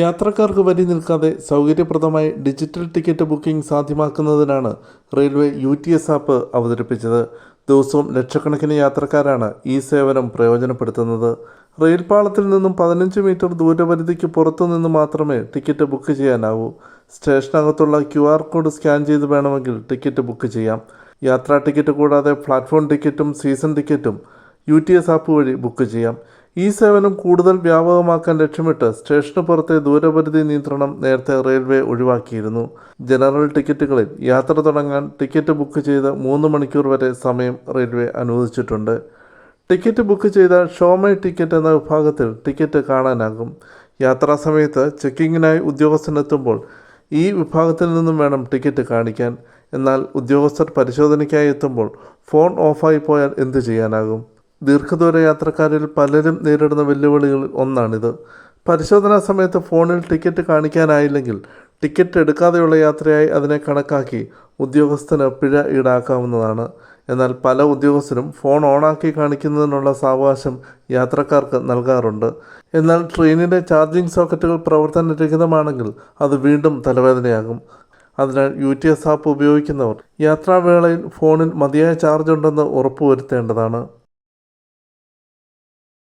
യാത്രക്കാർക്ക് വരി നിൽക്കാതെ സൗകര്യപ്രദമായി digital ticket booking സാധ്യമാക്കുന്നതിനാണ് railway U T S app അവതരിപ്പിച്ചത്. ദിവസവും ലക്ഷക്കണക്കിന് യാത്രക്കാരാണ് ഈ സേവനം പ്രയോജനപ്പെടുത്തുന്നത്. റെയിൽപാളത്തിൽ നിന്നും പതിനഞ്ച് മീറ്റർ ദൂരപരിധിക്ക് പുറത്തു നിന്ന് മാത്രമേ ടിക്കറ്റ് ബുക്ക് ചെയ്യാനാവൂ. സ്റ്റേഷനകത്തുള്ള ക്യു ആർ കോഡ് സ്കാൻ ചെയ്ത് വേണമെങ്കിൽ ടിക്കറ്റ് ബുക്ക് ചെയ്യാം. യാത്രാ ടിക്കറ്റ് കൂടാതെ പ്ലാറ്റ്ഫോം ടിക്കറ്റും സീസൺ ടിക്കറ്റും യു ടി എസ് ആപ്പ് വഴി ബുക്ക് ചെയ്യാം. ഈ സേവനം കൂടുതൽ വ്യാപകമാക്കാൻ ലക്ഷ്യമിട്ട് സ്റ്റേഷന് പുറത്തെ ദൂരപരിധി നിയന്ത്രണം നേരത്തെ റെയിൽവേ ഒഴിവാക്കിയിരുന്നു. ജനറൽ ടിക്കറ്റുകളിൽ യാത്ര തുടങ്ങാൻ ടിക്കറ്റ് ബുക്ക് ചെയ്ത് മൂന്ന് മണിക്കൂർ വരെ സമയം റെയിൽവേ അനുവദിച്ചിട്ടുണ്ട്. ടിക്കറ്റ് ബുക്ക് ചെയ്ത ഷോമൈ ടിക്കറ്റ് എന്ന വിഭാഗത്തിൽ ടിക്കറ്റ് കാണാനാകും. യാത്രാ സമയത്ത് ചെക്കിങ്ങിനായി ഉദ്യോഗസ്ഥനെത്തുമ്പോൾ ഈ വിഭാഗത്തിൽ നിന്നും വേണം ടിക്കറ്റ് കാണിക്കാൻ. എന്നാൽ ഉദ്യോഗസ്ഥർ പരിശോധനയ്ക്കായി എത്തുമ്പോൾ ഫോൺ ഓഫായി പോയാൽ എന്തു ചെയ്യാനാകും? ദീർഘദൂര യാത്രക്കാരിൽ പലരും നേരിടുന്ന വെല്ലുവിളികളിൽ ഒന്നാണിത്. പരിശോധനാ സമയത്ത് ഫോണിൽ ടിക്കറ്റ് കാണിക്കാനായില്ലെങ്കിൽ ടിക്കറ്റ് എടുക്കാതെയുള്ള യാത്രയായി അതിനെ കണക്കാക്കി ഉദ്യോഗസ്ഥന് പിഴ ഈടാക്കാവുന്നതാണ്. എന്നാൽ പല ഉദ്യോഗസ്ഥരും ഫോൺ ഓണാക്കി കാണിക്കുന്നതിനുള്ള സാവകാശം യാത്രക്കാർക്ക് നൽകാറുണ്ട്. എന്നാൽ ട്രെയിനിന്റെ ചാർജിംഗ് സോക്കറ്റുകൾ പ്രവർത്തനരഹിതമാണെങ്കിൽ അത് വീണ്ടും തലവേദനയാകും. അതിനാൽ യു ടി എസ് ആപ്പ് ഉപയോഗിക്കുന്നവർ യാത്രാവേളയിൽ ഫോണിൽ മതിയായ ചാർജ് ഉണ്ടെന്ന് ഉറപ്പുവരുത്തേണ്ടതാണ്.